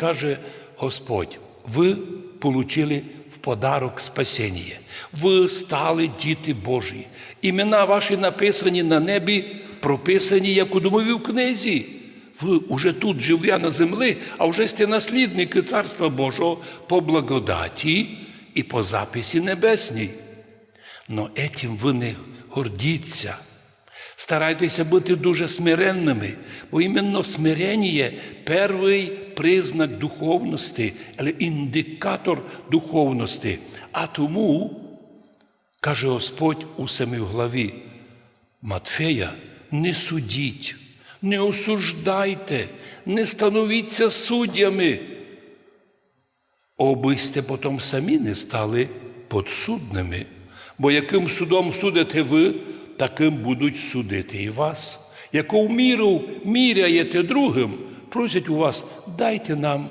каже Господь, ви получили в подарок спасіння. Ви стали діти Божі. Імена ваші написані на небі, прописані, як у домовій книзі. Ви уже тут живя на землі, а вже сте наслідники Царства Божого по благодаті і по записі небесній. Но етім ви не гордіться. Старайтеся бути дуже смиренними, бо іменно смирення – перший признак духовності, але індикатор духовності. А тому, каже Господь у самій главі Матфея, не судіть, не осуждайте, не становіться суддями, обисте потім самі не стали подсудними. Бо яким судом судите ви, таким будуть судити і вас. Яку міру міряєте другим, просять у вас, дайте нам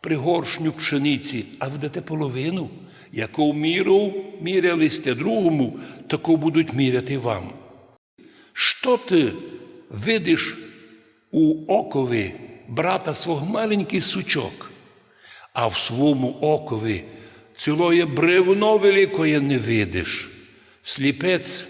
пригоршню пшениці, а ви дате половину. Яку міру мірялисте другому, таку будуть міряти вам. Що ти видиш у окові брата свого маленький сучок, а в своєму окові цілоє бревно великое не видиш. Сліпець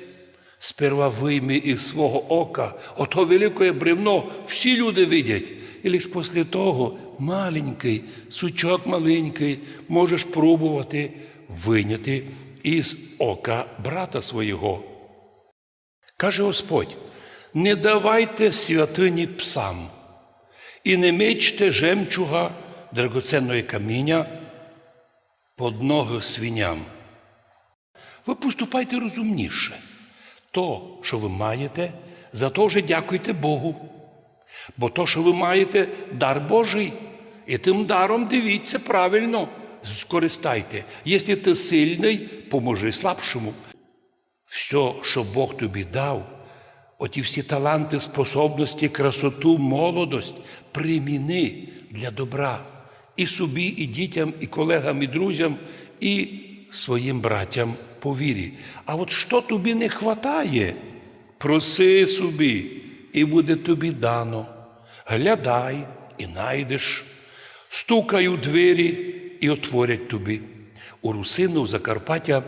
сперва вийме із свого ока, ото велике бревно всі люди видять. І лише після того маленький, сучок маленький, можеш пробувати виняти із ока брата свого. Каже Господь, не давайте святині псам і не мечте жемчуга драгоценної каміння под ноги свиням. Ви поступайте розумніше. То, що ви маєте, за то вже дякуйте Богу. Бо то, що ви маєте, дар Божий. І тим даром дивіться правильно, скористайте. Якщо ти сильний, поможи слабшому. Все, що Бог тобі дав, оті всі таланти, способності, красоту, молодость, приміни для добра і собі, і дітям, і колегам, і друзям, і своїм братям по вірі. А от що тобі не хватає, проси собі, і буде тобі дано. Глядай і найдеш, стукай у двері і отворять тобі. У Русину, у Закарпаття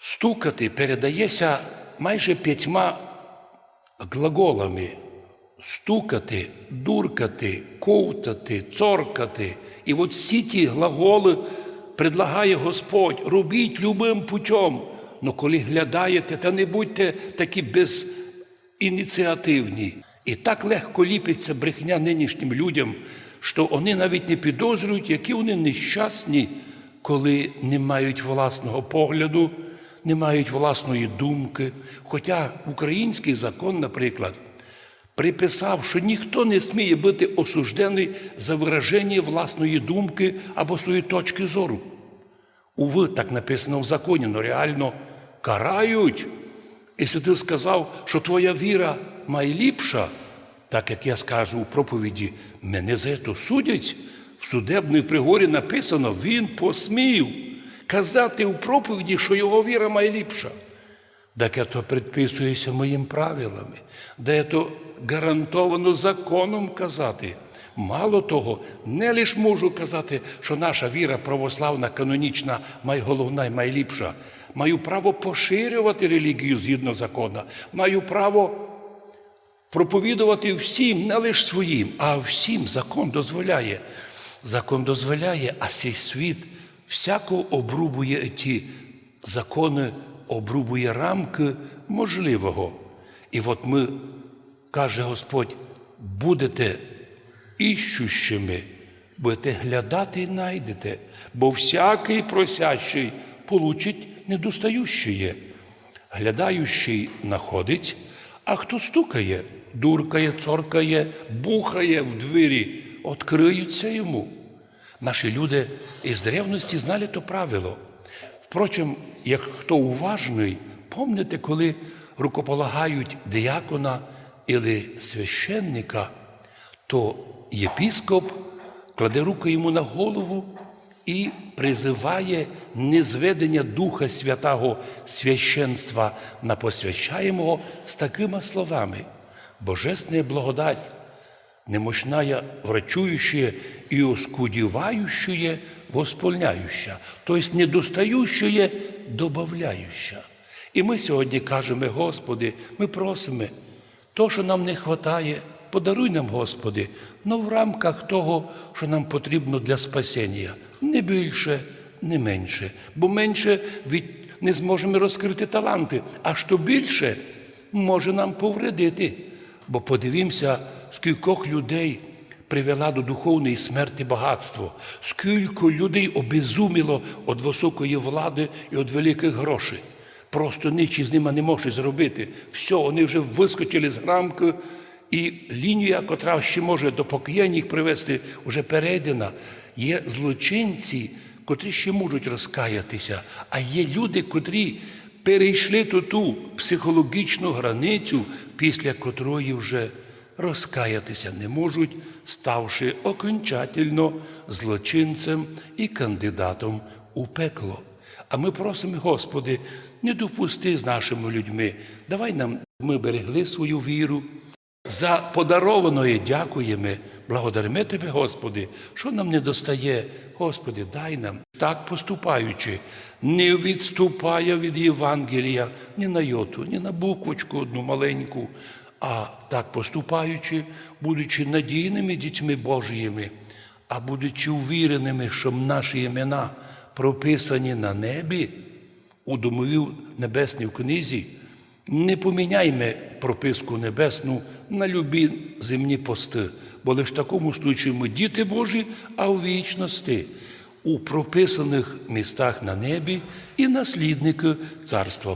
стукати передається майже п'ятьма глаголами. Стукати, дуркати, ковтати, цоркати. І от всі ті глаголи предлагає Господь, робіть любим путем. Но коли глядаєте, та не будьте такі безініціативні. І так легко ліпиться брехня нинішнім людям, що вони навіть не підозрюють, які вони нещасні, коли не мають власного погляду, не мають власної думки. Хоча український закон, наприклад, приписав, що ніхто не сміє бути осуждений за вираження власної думки або своєї точки зору. Уви, так написано в законі, але реально карають. Якщо ти сказав, що твоя віра найліпша, так як я скажу у проповіді, мене за це судять, в судебній пригорі написано, він посмів казати у проповіді, що його віра найліпша. Так це предписується моїм правилами, де це гарантовано законом казати. Мало того, не лише можу казати, що наша віра православна, канонічна, найголовна і найліпша. Маю право поширювати релігію згідно закону, маю право проповідувати всім, не лише своїм, а всім закон дозволяє. Закон дозволяє, а цей світ всяко обрубує ті закони, обрубує рамки можливого. І от ми, каже Господь, будете іщущими, будете глядати і найдете, бо всякий просящий получить недостающее. Глядаючий находить, а хто стукає, дуркає, цоркає, бухає в двері, відкриються йому. Наші люди із древності знали то правило. Впрочем, як хто уважний, помните, коли рукополагають диякона или священника, то єпіскоп кладе руку йому на голову і призиває незведення Духа Святого священства на посвящаємого з такими словами. Божественна благодать немощная врачующая и оскудевающая восполняющая, то есть недостающее добавляюща. І ми сьогодні кажемо, Господи, ми просимо, то, що нам не вистачає, подаруй нам, Господи, але в рамках того, що нам потрібно для спасіння. Не більше, не менше. Бо менше від... не зможемо розкрити таланти, а що більше може нам повредити. Бо подивімося, скількох людей привела до духовної смерті багатство, скільки людей обезуміло від високої влади і від великих грошей. Просто нічі з ними не може зробити. Все, вони вже вискочили з рамки, і лінія, котра ще може до покаяння їх привести, вже перейдена. Є злочинці, котрі ще можуть розкаятися, а є люди, котрі перейшли ту ту психологічну границю, після котрої вже розкаятися не можуть, ставши окончательно злочинцем і кандидатом у пекло. А ми просимо, Господи, не допусти з нашими людьми. Давай нам ми берегли свою віру. За подарованої дякуємо, благодаримо Тебе, Господи, що нам не достає, Господи, дай нам, так поступаючи, не відступає від Євангелія ні на йоту, ні на буквочку одну маленьку, а так поступаючи, будучи надійними дітьми Божіїми, а будучи увіреними, що наші імена прописані на небі у домові небесній книзі, не поміняймо прописку небесну на любі земні пости, бо лише в такому случаю ми діти Божі, а у вічності у прописаних містах на небі і наслідники Царства